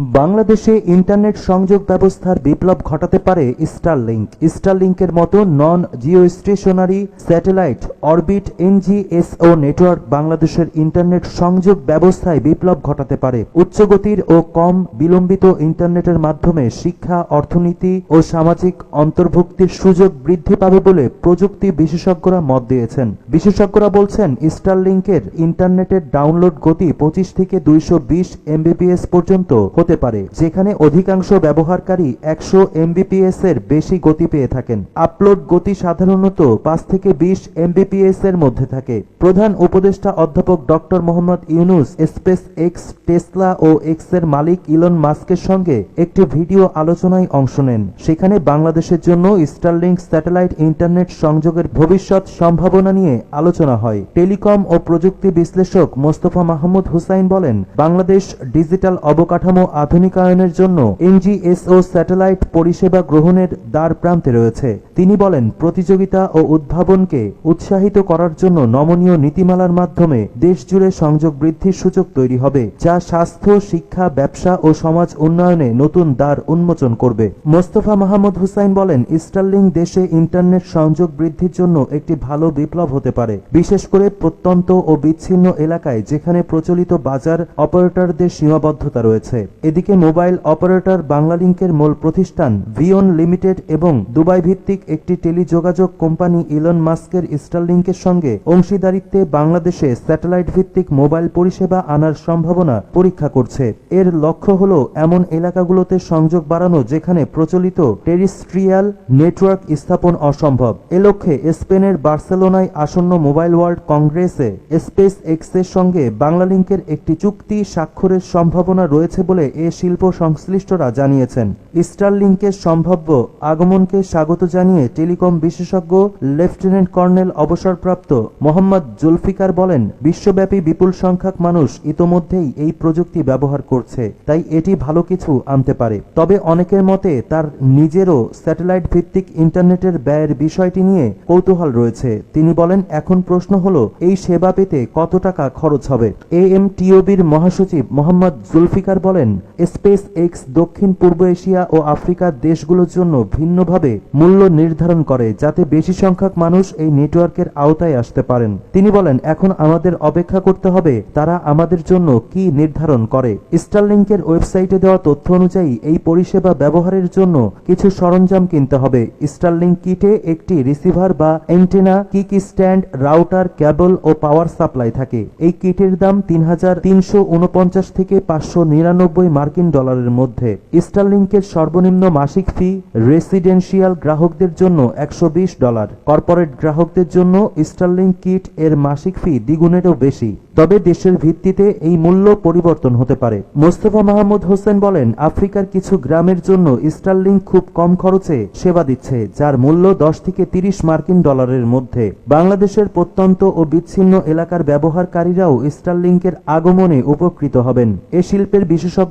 বাংলাদেশে ইন্টারনেট সংযোগ ব্যবস্থার বিপ্লব ঘটাতে পারে স্টারলিংক স্টারলিংকের মতো non geostationary satellite orbit NGSO network বাংলাদেশের ইন্টারনেট সংযোগ ব্যবস্থায় বিপ্লব ঘটাতে পারে। উচ্চগতির ও কম বিলম্বিত ইন্টারনেটের মাধ্যমে শিক্ষা, অর্থনীতি ও সামাজিক অন্তর্ভুক্তির সুযোগ বৃদ্ধি পাবে বলে প্রযুক্তি বিশেষজ্ঞরা মত দিয়েছেন। বিশেষজ্ঞরা বলছেন স্টারলিংকের ইন্টারনেটের ডাউনলোড গতি পঁচিশ থেকে দুইশো বিশ এমবিপিএস পর্যন্ত হতে পারে, যেখানে অধিকাংশ ব্যবহারকারী একশো এমবিপিএস এর বেশি গতি পেয়ে থাকেন। আপলোড গতি সাধারণত পাঁচ থেকে বিশ এমবিপিএস এর মধ্যে থাকে। প্রধান উপদেষ্টা অধ্যাপক doctor Mohammad Yunus SpaceX Tesla ও এক্সের মালিক ইলন মাস্কের সঙ্গে একটি ভিডিও আলোচনায় অংশ নেন। সেখানে বাংলাদেশের জন্য স্টারলিংক স্যাটেলাইট ইন্টারনেট সংযোগের ভবিষ্যৎ সম্ভাবনা নিয়ে আলোচনা হয়। টেলিকম ও প্রযুক্তি বিশ্লেষক মোস্তফা মাহমুদ হুসাইন বলেন, বাংলাদেশ ডিজিটাল অবকাঠামো আধুনিকায়নের জন্য এনজিএসও স্যাটেলাইট পরিষেবা গ্রহণের দ্বার প্রান্তে রয়েছে। তিনি বলেন, প্রতিযোগিতা ও উদ্ভাবনকে উৎসাহিত করার জন্য নমনীয় নীতিমালার মাধ্যমে দেশজুড়ে সংযোগ বৃদ্ধির সুযোগ তৈরি হবে, যা স্বাস্থ্য, শিক্ষা, ব্যবসা ও সমাজ উন্নয়নে নতুন দ্বার উন্মোচন করবে। মোস্তফা মাহমুদ হুসাইন বলেন, স্টারলিং দেশে ইন্টারনেট সংযোগ বৃদ্ধির জন্য একটি ভালো বিপ্লব হতে পারে। বিশেষ করে প্রত্যন্ত ও বিচ্ছিন্ন এলাকায় যেখানে প্রচলিত বাজার, অপারেটরদের সীমাবদ্ধতা রয়েছে। এদিকে মোবাইল অপারেটর বাংলালিংকের মূল প্রতিষ্ঠান ভিওন লিমিটেড এবং দুবাই ভিত্তিক একটি টেলিযোগাযোগ কোম্পানি ইলন মাস্কের স্টারলিংকের সঙ্গে অংশীদারিত্বে বাংলাদেশে স্যাটেলাইট ভিত্তিক মোবাইল পরিষেবা আনার সম্ভাবনা পরীক্ষা করছে। এর লক্ষ্য হল এমন এলাকাগুলোতে সংযোগ বাড়ানো যেখানে প্রচলিত টেরিস্ট্রিয়াল নেটওয়ার্ক স্থাপন অসম্ভব। এ লক্ষ্যে স্পেনের বার্সেলোনায় আসন্ন মোবাইল ওয়ার্ল্ড কংগ্রেসে স্পেস এক্সের সঙ্গে বাংলালিংকের একটি চুক্তি স্বাক্ষরের সম্ভাবনা রয়েছে বলে এ শিল্প সংশ্লিষ্টরা জানিয়েছেন। স্টারলিংকের সম্ভাব্য আগমনকে স্বাগত জানিয়ে টেলিকম বিশেষজ্ঞ লেফটেন্যান্ট কর্নেল অবসরপ্রাপ্ত মোহাম্মদ জুলফিকার বলেন, বিশ্বব্যাপী বিপুল সংখ্যক মানুষ ইতোমধ্যেই এই প্রযুক্তি ব্যবহার করছে, তাই এটি ভালো কিছু আনতে পারে। তবে অনেকের মতে তার নিজেরও স্যাটেলাইট ভিত্তিক ইন্টারনেটের ব্যয়ের বিষয়টি নিয়ে কৌতূহল রয়েছে। তিনি বলেন, এখন প্রশ্ন হলো, এই সেবা পেতে কত টাকা খরচ হবে? এ এম টিওবির মহাসচিব মোহাম্মদ জুলফিকার বলেন স্পেস এক্স দক্ষিণ, পূর্ব এশিয়া ও আফ্রিকার দেশগুলোর জন্য ভিন্নভাবে মূল্য নির্ধারণ করে যাতে বেশি সংখ্যক মানুষ এই নেটওয়ার্কের আওতায় আসতে পারেন। তিনি বলেন, এখন আমাদের অপেক্ষা করতে হবে তারা আমাদের জন্য কি নির্ধারণ করে। স্টারলিংকের ওয়েবসাইটে দেওয়া তথ্য অনুযায়ী এই পরিষেবা ব্যবহারের জন্য কিছু সরঞ্জাম কিনতে হবে। স্টারলিংক কিটে একটি রিসিভার বা antenna, kick stand, router cable ও পাওয়ার সাপ্লাই থাকে। এই কিটের দাম তিন হাজার তিনশো উনপঞ্চাশ থেকে পাঁচশো নিরানব্বই মার্কিন ডলারের মধ্যে। স্টারলিংকের সর্বনিম্ন মাসিক ফি রেসিডেন্সিয়াল গ্রাহকদের জন্য একশো বিশ ডলার। কর্পোরেট গ্রাহকদের জন্য স্টারলিংক কিট এর মাসিক ফি দ্বিগুণেরও বেশি। তবে দেশের ভিত্তিতে এই মূল্য পরিবর্তন হতে পারে। মোস্তফা মাহমুদ হোসেন বলেন, আফ্রিকার কিছু গ্রামের জন্য স্টারলিংক খুব কম খরচে সেবা দিচ্ছে, যার মূল্য দশ থেকে তিরিশ মার্কিন ডলারের মধ্যে। বাংলাদেশের প্রত্যন্ত ও বিচ্ছিন্ন এলাকার ব্যবহারকারীরাও স্টারলিংকের আগমনে উপকৃত হবেন। এ শিল্পের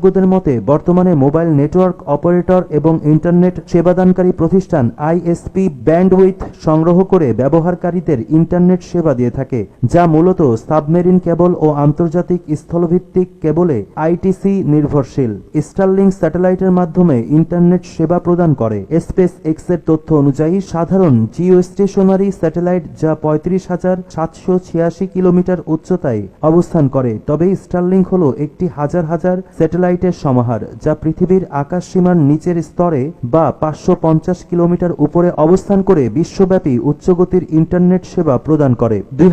বিশেষজ্ঞদের মতে, বর্তমানে মোবাইল নেটওয়ার্ক অপারেটর এবং ইন্টারনেট সেবাদানকারী প্রতিষ্ঠান আইএসপি ব্যান্ডউইথ সংগ্রহ করে ব্যবহারকারীদের ইন্টারনেট সেবা দিয়ে থাকে, যা মূলত সাবমেরিন কেবল ও আন্তর্জাতিক স্থলভিত্তিক কেবলে আইটিসি নির্ভরশীল। স্টারলিং স্যাটেলাইটের মাধ্যমে ইন্টারনেট সেবা প্রদান করে। স্পেস এক্সের তথ্য অনুযায়ী, সাধারণ জিও স্টেশনারি স্যাটেলাইট যা পঁয়ত্রিশ হাজার সাতশো ছিয়াশি কিলোমিটার উচ্চতায় অবস্থান করে, তবে স্টারলিং হল একটি হাজার হাজার স্যাটেলাইটের সমাহার, যা পৃথিবীর আকাশ সীমার নিচের স্তরে বা পাঁচশো পঞ্চাশ কিলোমিটার উপরে অবস্থান করে বিশ্বব্যাপী উচ্চগতির ইন্টারনেট সেবা প্রদান করে। দুই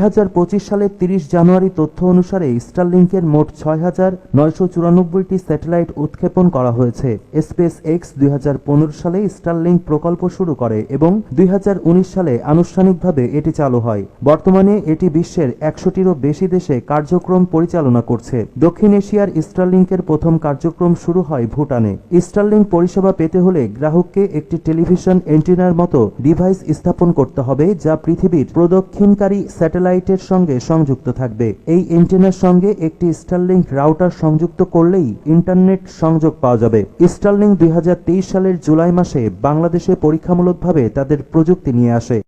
সালের তিরিশ জানুয়ারি তথ্য অনুসারে স্টারলিংকের মোট ছয় হাজার নয়শো চুরানব্বইটি স্যাটেলাইট উৎক্ষেপণ করা হয়েছে। স্পেস এক্স দুই হাজার পনেরো সালে স্টারলিংক প্রকল্প শুরু করে এবং দুই হাজার উনিশ সালে আনুষ্ঠানিকভাবে এটি চালু হয়। বর্তমানে এটি বিশ্বের একশোটিরও বেশি দেশে কার্যক্রম পরিচালনা করছে। দক্ষিণ এশিয়ার স্টারলিংকের প্রথম কার্যক্রম শুরু হয় ভুটানে। স্টারলিংক পরিষেবা পেতে হলে গ্রাহককে একটি টেলিভিশন এন্টিনার মতো ডিভাইস স্থাপন করতে হবে, যা পৃথিবীর প্রদক্ষিণকারী স্যাটেলাইটের সঙ্গে সংযুক্ত থাকবে। এই এন্টিনার সঙ্গে একটি স্টারলিংক রাউটার সংযুক্ত করলেই ইন্টারনেট সংযোগ পাওয়া যাবে। স্টারলিংক দুই সালের জুলাই মাসে বাংলাদেশে পরীক্ষামূলকভাবে তাদের প্রযুক্তি নিয়ে আসে।